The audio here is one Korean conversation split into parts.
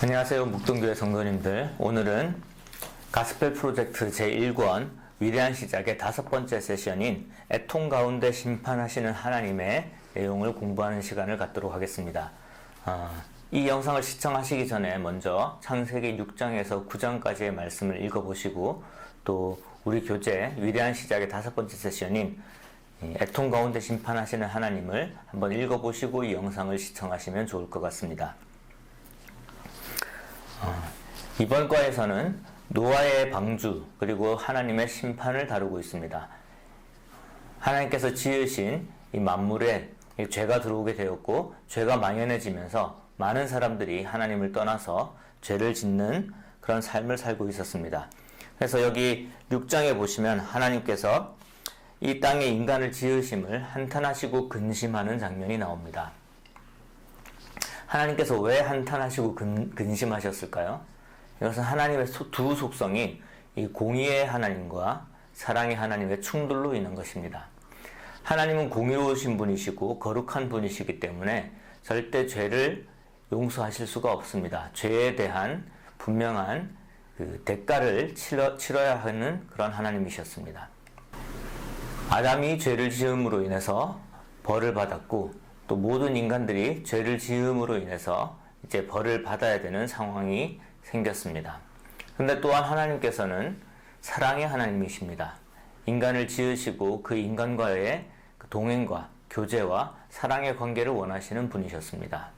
안녕하세요. 묵동교회 성도님들. 오늘은 가스펠 프로젝트 제1권 위대한 시작의 다섯 번째 세션인 애통 가운데 심판하시는 하나님의 내용을 공부하는 시간을 갖도록 하겠습니다. 아, 이 영상을 시청하시기 전에 먼저 창세기 6장에서 9장까지의 말씀을 읽어보시고 또 우리 교재 위대한 시작의 다섯 번째 세션인 이 애통 가운데 심판하시는 하나님을 한번 읽어보시고 이 영상을 시청하시면 좋을 것 같습니다. 이번 과에서는 노아의 방주 그리고 하나님의 심판을 다루고 있습니다. 하나님께서 지으신 이 만물에 이 죄가 들어오게 되었고 죄가 만연해지면서 많은 사람들이 하나님을 떠나서 죄를 짓는 그런 삶을 살고 있었습니다. 그래서 여기 6장에 보시면 하나님께서 이 땅에 인간을 지으심을 한탄하시고 근심하는 장면이 나옵니다. 하나님께서 왜 한탄하시고 근, 근심하셨을까요? 이것은 하나님의 소- 두 속성이 이 공의의 하나님과 사랑의 하나님의 충돌로 인한 것입니다. 하나님은 공의로우신 분이시고 거룩한 분이시기 때문에 절대 죄를 용서하실 수가 없습니다. 죄에 대한 분명한 그 대가를 치러, 치러야 하는 그런 하나님이셨습니다. 아담이 죄를 지음으로 인해서 벌을 받았고 또 모든 인간들이 죄를 지음으로 인해서 이제 벌을 받아야 되는 상황이 생겼습니다. 근데 또한 하나님께서는 사랑의 하나님이십니다. 인간을 지으시고 그 인간과의 그 동행과 교제와 사랑의 관계를 원하시는 분이셨습니다.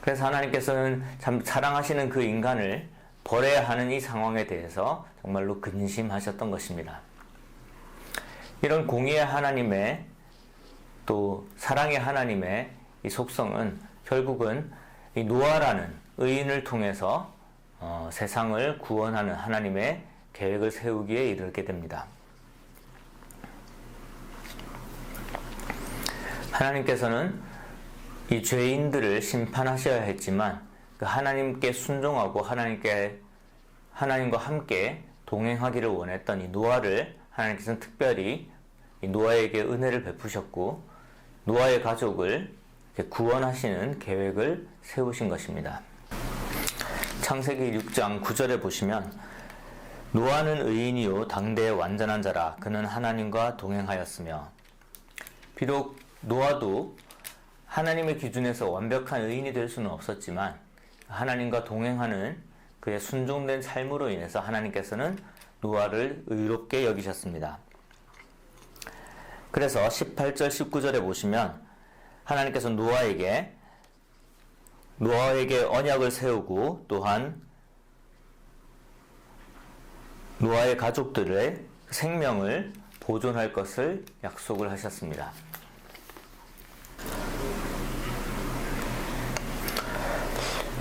그래서 하나님께서는 참 사랑하시는 그 인간을 벌해야 하는 이 상황에 대해서 정말로 근심하셨던 것입니다. 이런 공의의 하나님의 또 사랑의 하나님의 이 속성은 결국은 이 노아라는 의인을 통해서 어, 세상을 구원하는 하나님의 계획을 세우기에 이르게 됩니다. 하나님께서는 이 죄인들을 심판하셔야 했지만 그 하나님께 순종하고 하나님께 하나님과 함께 동행하기를 원했던 이 노아를 하나님께서는 특별히 이 노아에게 은혜를 베푸셨고 노아의 가족을 구원하시는 계획을 세우신 것입니다. 창세기 6장 9절에 보시면 노아는 의인이요 당대의 완전한 자라 그는 하나님과 동행하였으며 비록 노아도 하나님의 기준에서 완벽한 의인이 될 수는 없었지만 하나님과 동행하는 그의 순종된 삶으로 인해서 하나님께서는 노아를 의롭게 여기셨습니다. 그래서 18절 19절에 보시면 하나님께서 노아에게 노아에게 언약을 세우고 또한 노아의 가족들의 생명을 보존할 것을 약속을 하셨습니다.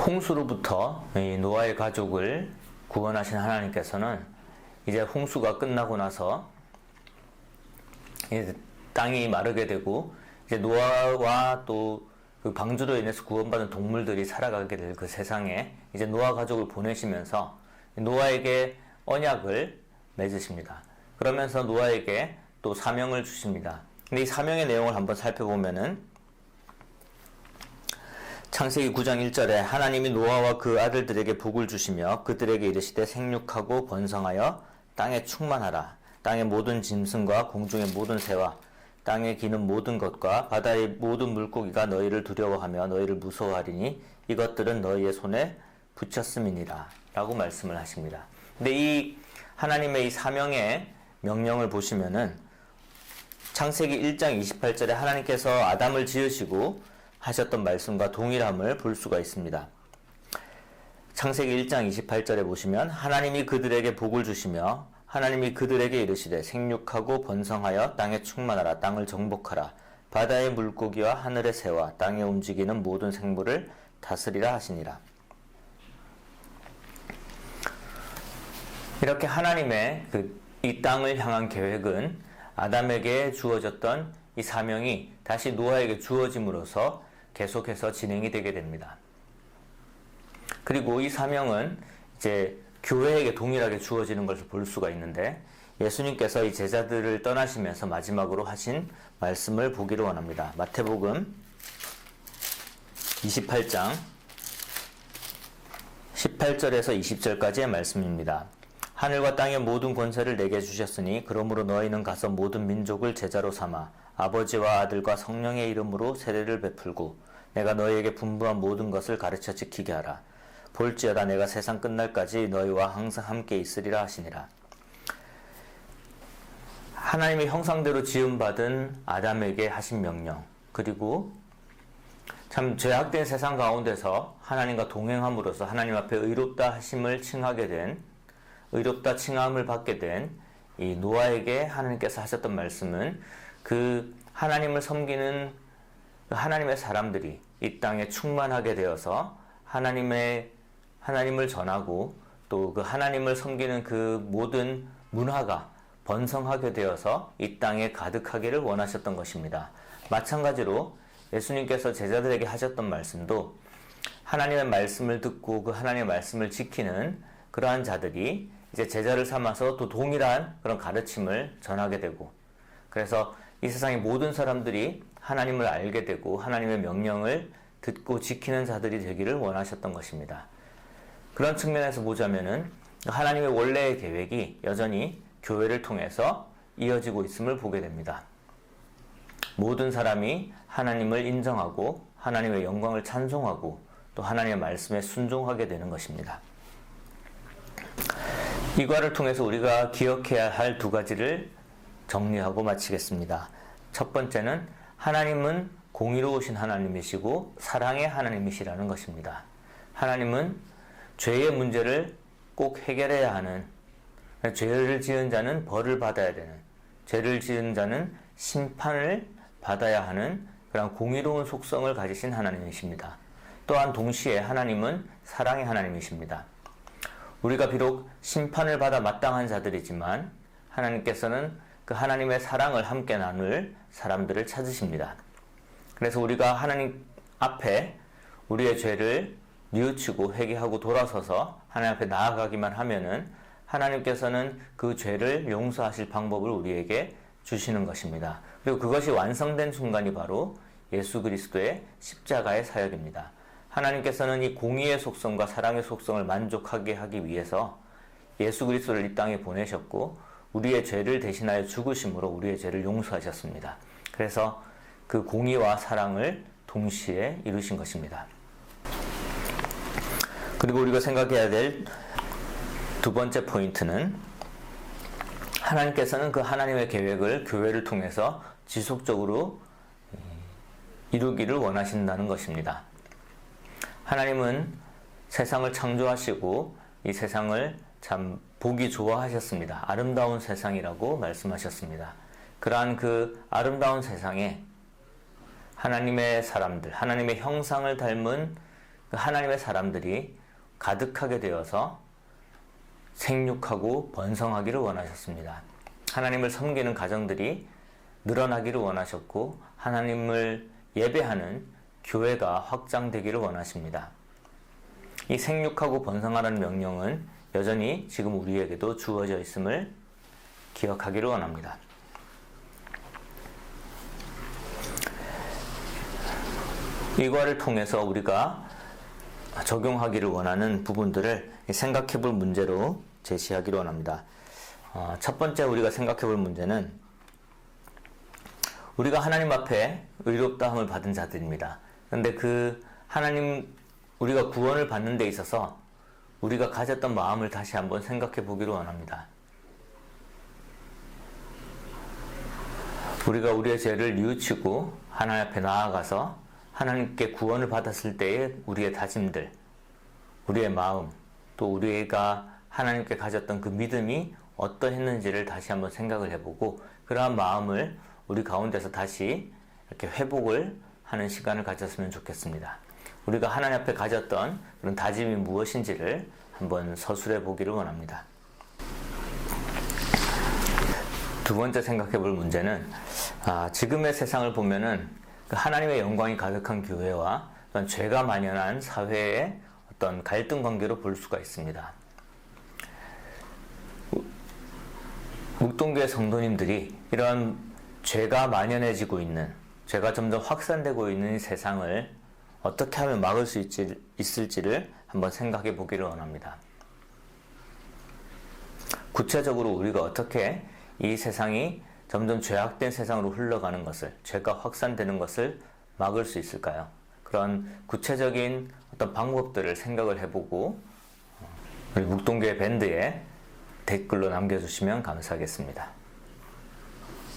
홍수로부터 이 노아의 가족을 구원하신 하나님께서는 이제 홍수가 끝나고 나서 땅이 마르게 되고 이제 노아와 또 그 방주로 인해서 구원받은 동물들이 살아가게 될 그 세상에 이제 노아 가족을 보내시면서 노아에게 언약을 맺으십니다. 그러면서 노아에게 또 사명을 주십니다. 근데 이 사명의 내용을 한번 살펴보면은 창세기 9장 1절에 하나님이 노아와 그 아들들에게 복을 주시며 그들에게 이르시되 생육하고 번성하여 땅에 충만하라. 땅의 모든 짐승과 공중의 모든 새와 땅에 기는 모든 것과 바다의 모든 물고기가 너희를 두려워하며 너희를 무서워하리니 이것들은 너희의 손에 붙였음이니라. 라고 말씀을 하십니다. 근데 이 하나님의 이 사명의 명령을 보시면은 창세기 1장 28절에 하나님께서 아담을 지으시고 하셨던 말씀과 동일함을 볼 수가 있습니다. 창세기 1장 28절에 보시면 하나님이 그들에게 복을 주시며 하나님이 그들에게 이르시되 생육하고 번성하여 땅에 충만하라 땅을 정복하라 바다의 물고기와 하늘의 새와 땅에 움직이는 모든 생물을 다스리라 하시니라. 이렇게 하나님의 그 이 땅을 향한 계획은 아담에게 주어졌던 이 사명이 다시 노아에게 주어짐으로써 계속해서 진행이 되게 됩니다. 그리고 이 사명은 이제 교회에게 동일하게 주어지는 것을 볼 수가 있는데 예수님께서 이 제자들을 떠나시면서 마지막으로 하신 말씀을 보기를 원합니다. 마태복음 28장 18절에서 20절까지의 말씀입니다. 하늘과 땅의 모든 권세를 내게 주셨으니 그러므로 너희는 가서 모든 민족을 제자로 삼아 아버지와 아들과 성령의 이름으로 세례를 베풀고 내가 너희에게 분부한 모든 것을 가르쳐 지키게 하라. 볼지어다 내가 세상 끝날까지 너희와 항상 함께 있으리라 하시니라. 하나님의 형상대로 지음받은 아담에게 하신 명령 그리고 참 죄악된 세상 가운데서 하나님과 동행함으로써 하나님 앞에 의롭다 하심을 칭하게 된 의롭다 칭함을 받게 된 이 노아에게 하나님께서 하셨던 말씀은 그 하나님을 섬기는 그 하나님의 사람들이 이 땅에 충만하게 되어서 하나님의 하나님을 전하고 또 그 하나님을 섬기는 그 모든 문화가 번성하게 되어서 이 땅에 가득하기를 원하셨던 것입니다. 마찬가지로 예수님께서 제자들에게 하셨던 말씀도 하나님의 말씀을 듣고 그 하나님의 말씀을 지키는 그러한 자들이 이제 제자를 삼아서 또 동일한 그런 가르침을 전하게 되고 그래서 이 세상의 모든 사람들이 하나님을 알게 되고 하나님의 명령을 듣고 지키는 자들이 되기를 원하셨던 것입니다. 그런 측면에서 보자면은 하나님의 원래의 계획이 여전히 교회를 통해서 이어지고 있음을 보게 됩니다. 모든 사람이 하나님을 인정하고 하나님의 영광을 찬송하고 또 하나님의 말씀에 순종하게 되는 것입니다. 이과를 통해서 우리가 기억해야 할 두 가지를 정리하고 마치겠습니다. 첫 번째는 하나님은 공의로우신 하나님이시고 사랑의 하나님이시라는 것입니다. 하나님은 죄의 문제를 꼭 해결해야 하는 죄를 지은 자는 벌을 받아야 되는 죄를 지은 자는 심판을 받아야 하는 그런 공의로운 속성을 가지신 하나님이십니다. 또한 동시에 하나님은 사랑의 하나님이십니다. 우리가 비록 심판을 받아 마땅한 자들이지만 하나님께서는 그 하나님의 사랑을 함께 나눌 사람들을 찾으십니다. 그래서 우리가 하나님 앞에 우리의 죄를 뉘우치고 회개하고 돌아서서 하나님 앞에 나아가기만 하면은 하나님께서는 그 죄를 용서하실 방법을 우리에게 주시는 것입니다. 그리고 그것이 완성된 순간이 바로 예수 그리스도의 십자가의 사역입니다. 하나님께서는 이 공의의 속성과 사랑의 속성을 만족하게 하기 위해서 예수 그리스도를 이 땅에 보내셨고 우리의 죄를 대신하여 죽으심으로 우리의 죄를 용서하셨습니다. 그래서 그 공의와 사랑을 동시에 이루신 것입니다. 그리고 우리가 생각해야 될 두 번째 포인트는 하나님께서는 그 하나님의 계획을 교회를 통해서 지속적으로 이루기를 원하신다는 것입니다. 하나님은 세상을 창조하시고 이 세상을 참 보기 좋아하셨습니다. 아름다운 세상이라고 말씀하셨습니다. 그러한 그 아름다운 세상에 하나님의 사람들, 하나님의 형상을 닮은 그 하나님의 사람들이 가득하게 되어서 생육하고 번성하기를 원하셨습니다. 하나님을 섬기는 가정들이 늘어나기를 원하셨고 하나님을 예배하는 교회가 확장되기를 원하십니다. 이 생육하고 번성하라는 명령은 여전히 지금 우리에게도 주어져 있음을 기억하기를 원합니다. 이거를 통해서 우리가 적용하기를 원하는 부분들을 생각해 볼 문제로 제시하기를 원합니다. 어, 첫 번째 우리가 생각해 볼 문제는 우리가 하나님 앞에 의롭다함을 받은 자들입니다. 그런데 그 하나님 우리가 구원을 받는 데 있어서 우리가 가졌던 마음을 다시 한번 생각해 보기를 원합니다. 우리가 우리의 죄를 뉘우치고 하나님 앞에 나아가서 하나님께 구원을 받았을 때의 우리의 다짐들, 우리의 마음, 또 우리가 하나님께 가졌던 그 믿음이 어떠했는지를 다시 한번 생각을 해보고 그러한 마음을 우리 가운데서 다시 이렇게 회복을 하는 시간을 가졌으면 좋겠습니다. 우리가 하나님 앞에 가졌던 그런 다짐이 무엇인지를 한번 서술해 보기를 원합니다. 두 번째 생각해 볼 문제는 아, 지금의 세상을 보면은 그 하나님의 영광이 가득한 교회와 어떤 죄가 만연한 사회의 어떤 갈등 관계로 볼 수가 있습니다. 묵동교의 성도님들이 이런 죄가 만연해지고 있는 죄가 점점 확산되고 있는 세상을 어떻게 하면 막을 수 있지, 있을지를 한번 생각해 보기를 원합니다. 구체적으로 우리가 어떻게 이 세상이 점점 죄악된 세상으로 흘러가는 것을, 죄가 확산되는 것을 막을 수 있을까요? 그런 구체적인 어떤 방법들을 생각을 해보고 우리 묵동교회 밴드에 댓글로 남겨주시면 감사하겠습니다.